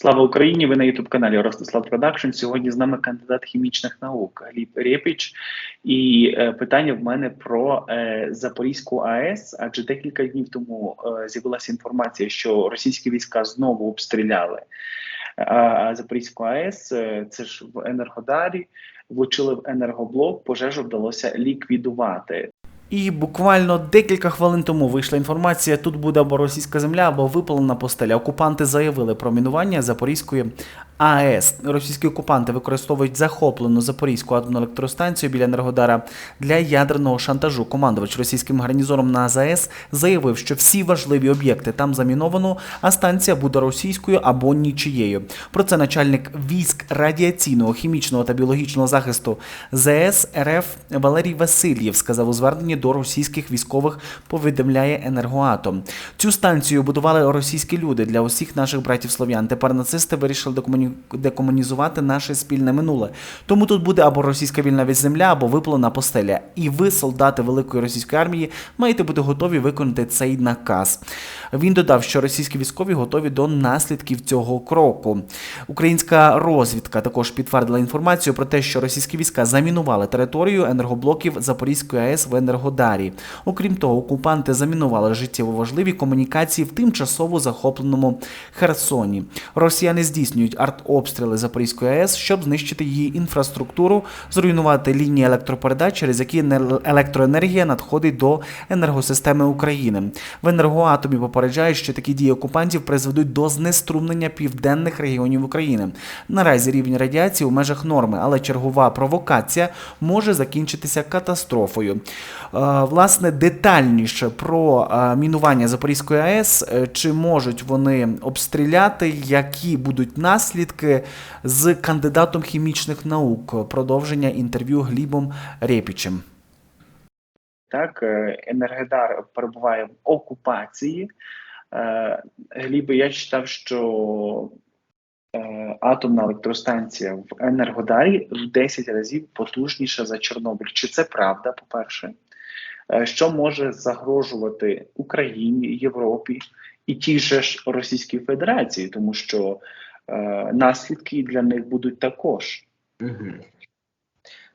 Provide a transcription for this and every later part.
Слава Україні! Ви на Ютуб каналі Ростислав Продакшн. Сьогодні з нами кандидат хімічних наук Гліб Рєпіч. І е, питання в мене про е, Запорізьку АЕС. Адже декілька днів тому е, з'явилася інформація, що російські війська знову обстріляли е, Запорізьку АЕС. Е, Це ж в Енергодарі. Влучили в енергоблок. Пожежу вдалося ліквідувати. І буквально декілька хвилин тому вийшла інформація: тут буде або російська земля, або випалена постеля. Окупанти заявили про мінування Запорізької АЕС. Російські окупанти використовують захоплену Запорізьку атомну електростанцію біля Енергодара для ядерного шантажу. Командувач російським гарнізоном на АЗС заявив, що всі важливі об'єкти там заміновано, а станція буде російською або нічиєю. Про це начальник військ радіаційного, хімічного та біологічного захисту ЗС РФ Валерій Васильєв сказав у зверненні до російських військових. Повідомляє енергоатом. Цю станцію будували російські люди для усіх наших братів слов'ян. Тепер нацисти вирішили декомунізувати наше спільне минуле. Тому тут буде або російська вільна від земля, або виплена постеля. І ви, солдати великої російської армії, маєте бути готові виконати цей наказ. Він додав, що російські військові готові до наслідків цього кроку. Українська розвідка також підтвердила інформацію про те, що російські війська замінували територію енергоблоків Запорізької АЕС в Енергодарі. Окрім того, окупанти замінували життєво важливі комунікації в тимчасово захопленому Херсоні. Росіяни здійснюють артобстріли Запорізької АЕС, щоб знищити її інфраструктуру, зруйнувати лінії електропередач, через які енер- електроенергія надходить до енергосистеми України. В енергоатомі попереджають, що такі дії окупантів призведуть до знеструмлення південних регіонів України. Наразі рівень радіації у межах норми, але чергова провокація може закінчитися катастрофою. Власне, детальніше про мінування Запорізької АЕС, е, чи можуть вони обстріляти, які будуть наслідки з кандидатом хімічних наук. Продовження інтерв'ю Глібом Рєпічем. Так, е, Енергодар перебуває в окупації. Е, Глібе, я читав, що атомна електростанція в Енергодарі в 10 разів потужніша за Чорнобиль. Чи це правда, по-перше? Е, Що може загрожувати Україні, Європі і тій же ж Російській Федерації, тому що е, наслідки для них будуть також. Угу.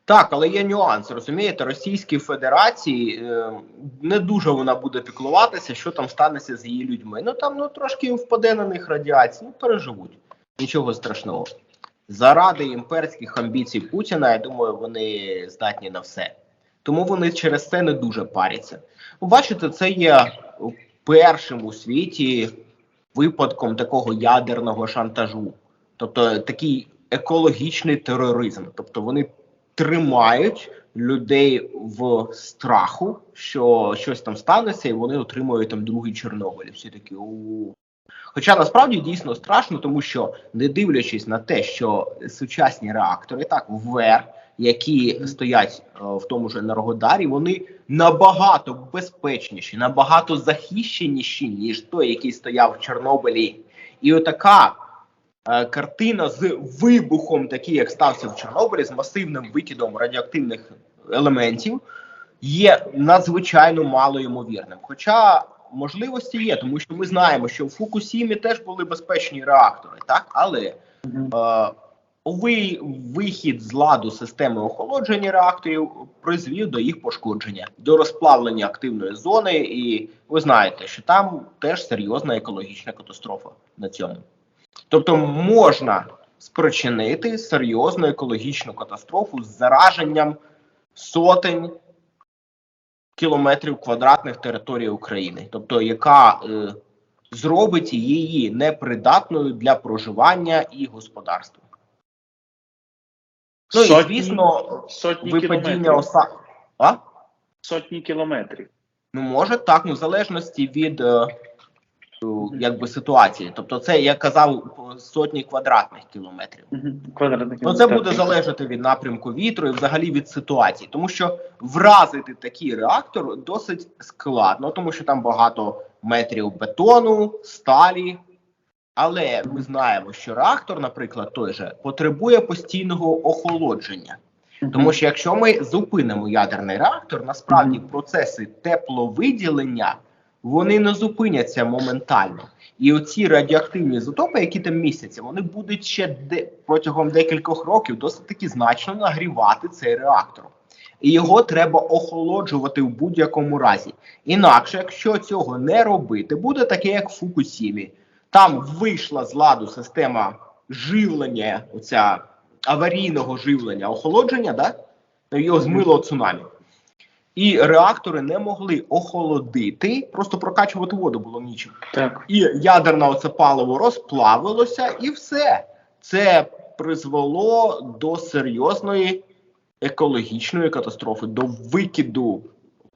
Так, але є нюанс, розумієте, Російській Федерації е, не дуже вона буде піклуватися, що там станеться з її людьми. Ну там ну трошки впаде на них радіація, ну переживуть. Нічого страшного. Заради імперських амбіцій Путіна, я думаю, вони здатні на все. Тому вони через це не дуже паряться. Ви бачите, це є першим у світі випадком такого ядерного шантажу, тобто такий екологічний тероризм. Тобто вони тримають людей в страху, що щось там станеться, і вони отримують там другий Чорнобиль. Всі такі у. Хоча насправді дійсно страшно, тому що не дивлячись на те, що сучасні реактори, так ВР, які стоять е, в тому ж енергодарі, вони набагато безпечніші, набагато захищеніші, ніж той, який стояв в Чорнобилі. І отака е, картина з вибухом, такий, як стався в Чорнобилі, з масивним викидом радіоактивних елементів, є надзвичайно мало ймовірним. Хоча можливості є, тому що ми знаємо, що в Фукусімі теж були безпечні реактори, так але е, ви, вихід з ладу системи охолодження реакторів призвів до їх пошкодження, до розплавлення активної зони, і ви знаєте, що там теж серйозна екологічна катастрофа на цьому. Тобто можна спричинити серйозну екологічну катастрофу з зараженням сотень кілометрів квадратних території України, тобто яка е, зробить її непридатною для проживання і господарства. Ну і Сотні- звісно, сотні випадіння оса. А? Сотні кілометрів. Ну, може так, ну в залежності від е, якби ситуації. Тобто, це я казав сотні квадратних кілометрів. Мгм. Квадратних Ну, це кілометрів. буде залежати від напрямку вітру і взагалі від ситуації, тому що вразити такий реактор досить складно, тому що там багато метрів бетону, сталі. Але ми знаємо, що реактор, наприклад, той же потребує постійного охолодження. Тому що якщо ми зупинимо ядерний реактор, насправді процеси тепловиділення вони не зупиняться моментально. І оці радіоактивні ізотопи, які там містяться, вони будуть ще де, протягом декількох років досить таки значно нагрівати цей реактор. І його треба охолоджувати в будь-якому разі. Інакше, якщо цього не робити, буде таке, як в Фукусімі. Там вийшла з ладу система живлення, оця аварійного живлення, охолодження, да? його змило цунамі. І реактори не могли охолодити, просто прокачувати воду було нічим. Так. І ядерне оце паливо розплавилося, і все. Це призвело до серйозної екологічної катастрофи, до викиду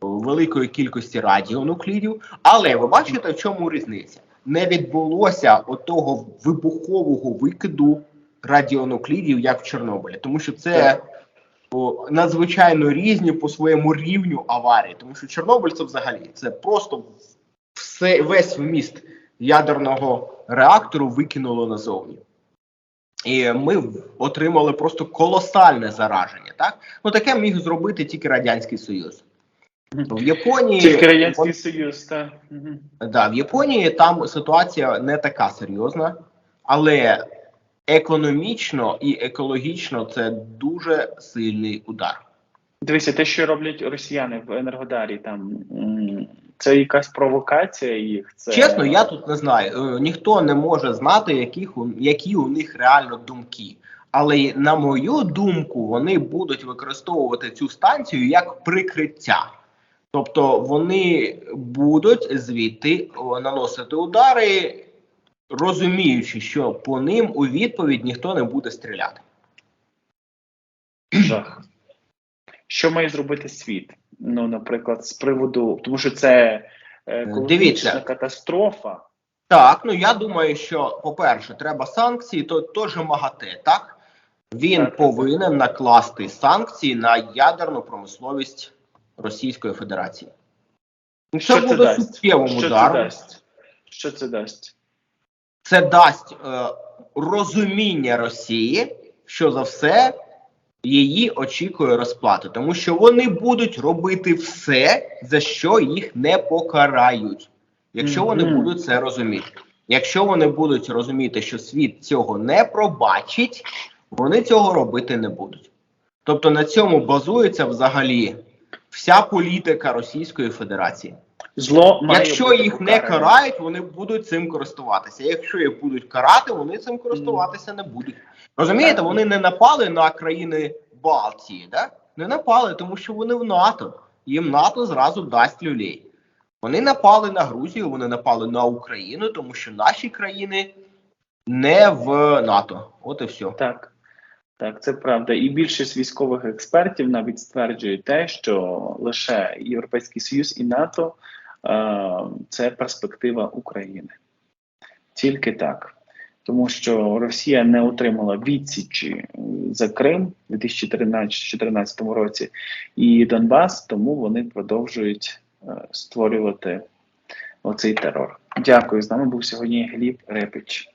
великої кількості радіонуклідів. Але ви бачите, в чому різниця? Не відбулося отого вибухового викиду радіонуклідів, як в Чорнобилі, тому що це о, надзвичайно різні по своєму рівню аварії, тому що Чорнобиль це взагалі це просто все весь вміст ядерного реактору викинуло назовні. І ми отримали просто колосальне зараження. Так? Ну таке міг зробити тільки Радянський Союз. В Японії Тільки Радянський Союз, так. Да, в Японії там ситуація не така серйозна, але економічно і екологічно це дуже сильний удар. Дивися, те, що роблять росіяни в Енергодарі, там це якась провокація їх. Це... Чесно, я тут не знаю. Е, Ніхто не може знати, яких у- які у них реально думки. Але на мою думку, вони будуть використовувати цю станцію як прикриття. Тобто вони будуть звідти наносити удари, розуміючи, що по ним у відповідь ніхто не буде стріляти. жах. Що має зробити світ? Ну, наприклад, з приводу, тому що це е, екологічна Дивіться. катастрофа. Так, ну я думаю, що по-перше, треба санкції, то теж МАГАТЕ, так? Він Так. повинен накласти санкції на ядерну промисловість Російської Федерації. Ну, Це Що це буде суттєвим Що це дасть? Що це дасть? Це дасть е, розуміння Росії, що за все її очікує розплата, тому що вони будуть робити все, за що їх не покарають, якщо вони Мгм. будуть це розуміти. Якщо вони будуть розуміти, що світ цього не пробачить, вони цього робити не будуть. Тобто на цьому базується взагалі вся політика Російської Федерації. Зло має Якщо їх не карають, вони будуть цим користуватися. Якщо їх будуть карати, вони цим користуватися не будуть. Розумієте, вони не напали на країни Балтії, да? не напали, тому що вони в НАТО. Їм НАТО зразу дасть люлей. Вони напали на Грузію, вони напали на Україну, тому що наші країни не в НАТО. От і все. Так, так, це правда. І більшість військових експертів навіть стверджують те, що лише Європейський Союз і НАТО е, це перспектива України. Тільки так. Тому що Росія не отримала відсічі за Крим у 2014 році і Донбас, тому вони продовжують е, створювати оцей терор. Дякую. З нами був сьогодні Гліб Репич.